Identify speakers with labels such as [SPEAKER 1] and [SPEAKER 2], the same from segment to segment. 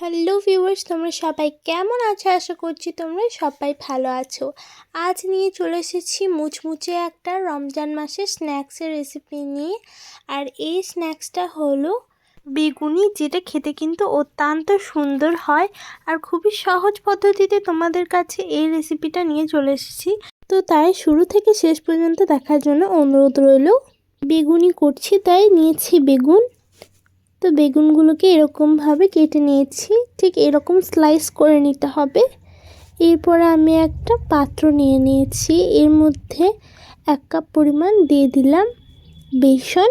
[SPEAKER 1] Hello viewers, তোমরা সবাই কেমন আছো? আশা করছি তোমরা সবাই ভালো আছো। আজ নিয়ে চলে এসেছি মুচমুচে একটা রমজান মাসের স্ন্যাক্সের রেসিপি নিয়ে। আর এই স্ন্যাক্সটা হলো বেগুনি, যেটা খেতে কিন্তু অত্যন্ত সুন্দর হয়। আর খুবই সহজ পদ্ধতিতে তোমাদের কাছে এই রেসিপিটা নিয়ে চলে এসেছি। তো তাই শুরু থেকে শেষ পর্যন্ত দেখার জন্য অনুরোধ রইল। বেগুনি করছি, তাই নিয়েছি বেগুন। তো বেগুনগুলোকে এরকমভাবে কেটে নিয়েছি। ঠিক এরকম স্লাইস করে নিতে হবে। এরপরে আমি একটা পাত্র নিয়ে নিয়েছি। এর মধ্যে এক কাপ পরিমাণ দিয়ে দিলাম বেসন।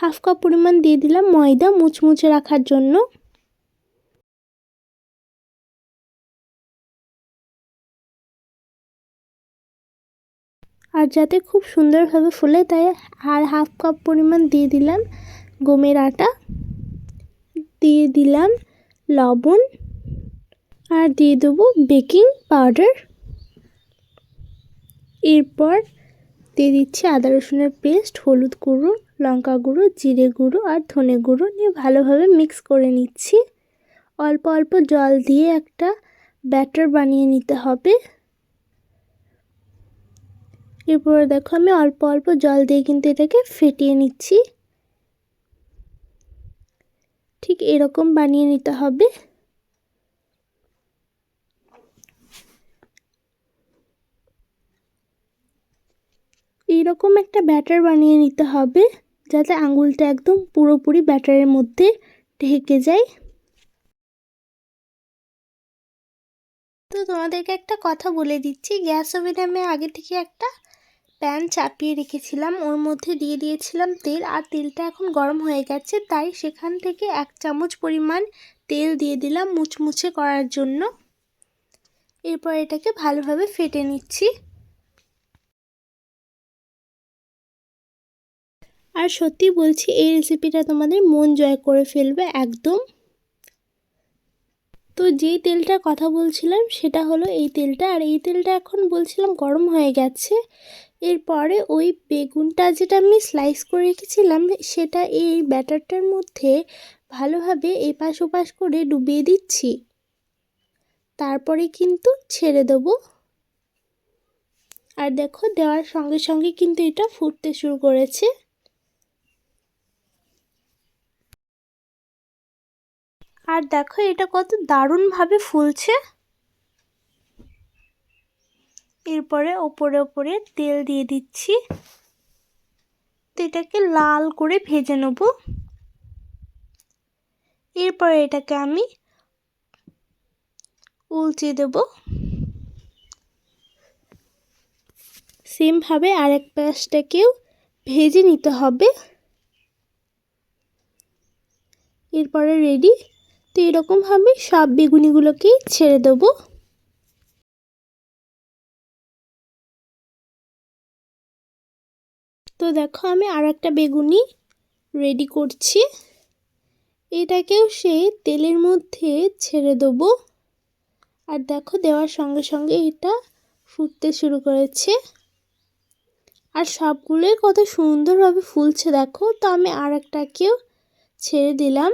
[SPEAKER 1] হাফ কাপ পরিমাণ দিয়ে দিলাম ময়দা মুচমুচে রাখার জন্য। আর যাতে খুব সুন্দরভাবে ফুলে, তাই আর হাফ কাপ পরিমাণ দিয়ে দিলাম গমের আটা, দিয়ে দিলাম লবণ, আর দিয়ে দেবো বেকিং পাউডার। এরপর দিয়ে দিচ্ছি আদা রসুনের পেস্ট, হলুদ গুঁড়ো, লঙ্কা গুঁড়ো, জিরে গুঁড়ো আর ধনে গুঁড়ো নিয়ে ভালোভাবে মিক্স করে নিচ্ছি। অল্প অল্প জল দিয়ে একটা ব্যাটার বানিয়ে নিতে হবে। এরপরে দেখো আমি অল্প অল্প জল দিয়ে কিন্তু এটাকে ফেটিয়ে নিচ্ছি। ঠিক এরকম বানিয়ে নিতে হবে। এইরকম একটা ব্যাটার বানিয়ে নিতে হবে যাতে আঙুলটা একদম পুরোপুরি ব্যাটারের মধ্যে ঢেকে যায়। তো তোমাদেরকে একটা কথা বলে দিচ্ছি, গ্যাস ওভেনে আমি আগে থেকে একটা প্যান চাপিয়ে রেখেছিলাম, ওর মধ্যে দিয়ে দিয়েছিলাম তেল আর তেলটা এখন গরম হয়ে গেছে, তাই সেখান থেকে এক চামচ পরিমাণ তেল দিয়ে দিলাম মুচমুচে করার জন্য। এরপর এটাকে ভালোভাবে ফেটে নিচ্ছি। আর সত্যি বলছি, এই রেসিপিটা তোমাদের মন জয় করে ফেলবে একদম। তো যেই তেলটার কথা বলছিলাম, সেটা হলো এই তেলটা, আর এই তেলটা এখন বলছিলাম গরম হয়ে গেছে। এরপরে ওই বেগুনটা যেটা আমি স্লাইস করে রেখেছিলাম, সেটা এই ব্যাটারটার মধ্যে ভালোভাবে এপাশ ওপাশ করে ডুবিয়ে দিচ্ছি। তারপরে কিন্তু ছেড়ে দেব। আর দেখো, দেওয়ার সঙ্গে সঙ্গে কিন্তু এটা ফুটতে শুরু করেছে। আর দেখো, এটা কত দারুণভাবে ফুলছে। এরপরে ওপরে ওপরে তেল দিয়ে দিচ্ছি। তো এটাকে লাল করে ভেজে নেব। এরপরে এটাকে আমি উল্টে দেব। সেমভাবে আরেক পাশটাকেও ভেজে নিতে হবে। এরপরে রেডি তো এরকমভাবে সব বেগুনিগুলোকেই ছেড়ে দেবো। তো দেখো আমি আর একটা বেগুনি রেডি করছি। এটাকেও সে তেলের মধ্যে ছেড়ে দেবো। আর দেখো দেওয়ার সঙ্গে সঙ্গে এটা ফুটতে শুরু করেছে। আর সবগুলোই কত সুন্দরভাবে ফুলছে দেখো। তো আমি আর একটাকেও ছেড়ে দিলাম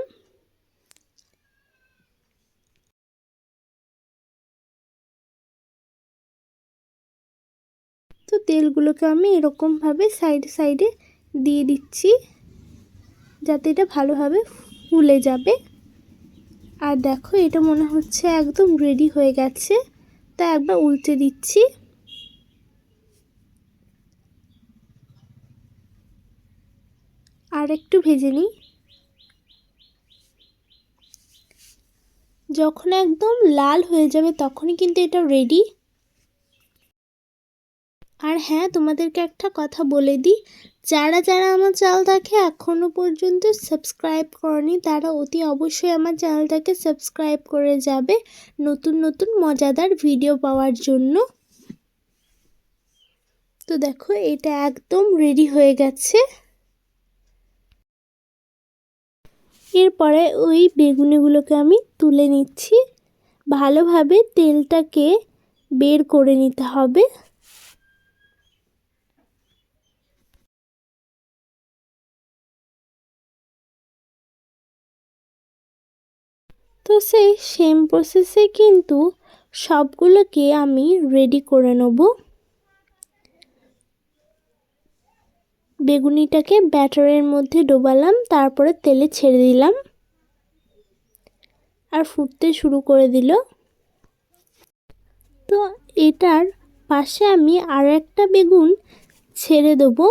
[SPEAKER 1] তো তেলগুলোকে আমি এরকমভাবে সাইডে সাইডে দিয়ে দিচ্ছি, যাতে এটা ভালোভাবে ফুলে যাবে। আর দেখো, এটা মনে হচ্ছে একদম রেডি হয়ে গেছে। তা একবার উল্টে দিচ্ছি। আর একটু ভেজে নিই। যখন একদম লাল হয়ে যাবে, তখনই কিন্তু এটা রেডি আর হ্যাঁ তোমাদেরকে একটা কথা বলে দিই। যারা যারা আমার চ্যানেলটাকে এখনও পর্যন্ত সাবস্ক্রাইব করনি, তারা অতি অবশ্যই আমার চ্যানেলটাকে সাবস্ক্রাইব করে যাবে নতুন নতুন মজাদার ভিডিও পাওয়ার জন্য। তো দেখো, এটা একদম রেডি হয়ে গেছে। এরপরে ওই বেগুনিগুলোকে আমি তুলে নিচ্ছি। ভালোভাবে তেলটাকে বের করে নিতে হবে। তো সেই সেম প্রসেসে কিন্তু সবগুলোকে আমি রেডি করে নেব। বেগুনিটাকে ব্যাটারের মধ্যে ডোবালাম, তারপরে তেলে ছেড়ে দিলাম। আর ফুটতে শুরু করে দিল। তো এটার পাশে আমি আর একটা বেগুন ছেড়ে দেবো।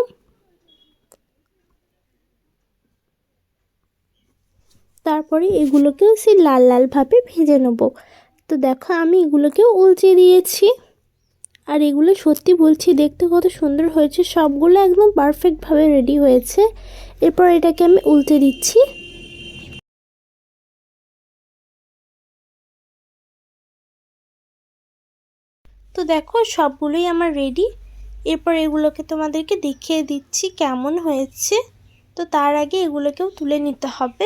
[SPEAKER 1] তারপরে এগুলোকেও সেই লাল লালভাবে ভেজে নেব। তো দেখো আমি এগুলোকেও উলচে দিয়েছি। আর এগুলো সত্যি বলছি, দেখতে কত সুন্দর হয়েছে। সবগুলো একদম পারফেক্টভাবে রেডি হয়েছে। এরপর এটাকে আমি উল্টে দিচ্ছি। তো দেখো সবগুলোই আমার রেডি। এরপর এগুলোকে তোমাদেরকে দেখিয়ে দিচ্ছি কেমন হয়েছে। তো তার আগে এগুলোকেও তুলে নিতে হবে।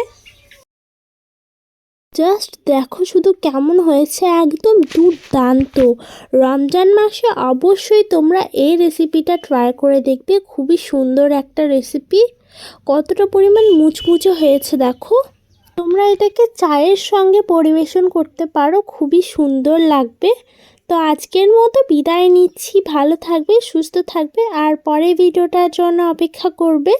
[SPEAKER 1] জাস্ট দেখো শুধু কেমন হয়েছে, একদম দুর্দান্ত। রমজান মাসে অবশ্যই তোমরা এই রেসিপিটা ট্রাই করে দেখবে, খুবই সুন্দর একটা রেসিপি কতটা পরিমাণ মুচমুচে হয়েছে দেখো। তোমরা এটাকে চায়ের সঙ্গে পরিবেশন করতে পারো, খুবই সুন্দর লাগবে। তো আজকের মতো বিদায় নিচ্ছি, ভালো থাকবে, সুস্থ থাকবে, আর পরে ভিডিওটার জন্য অপেক্ষা করবে।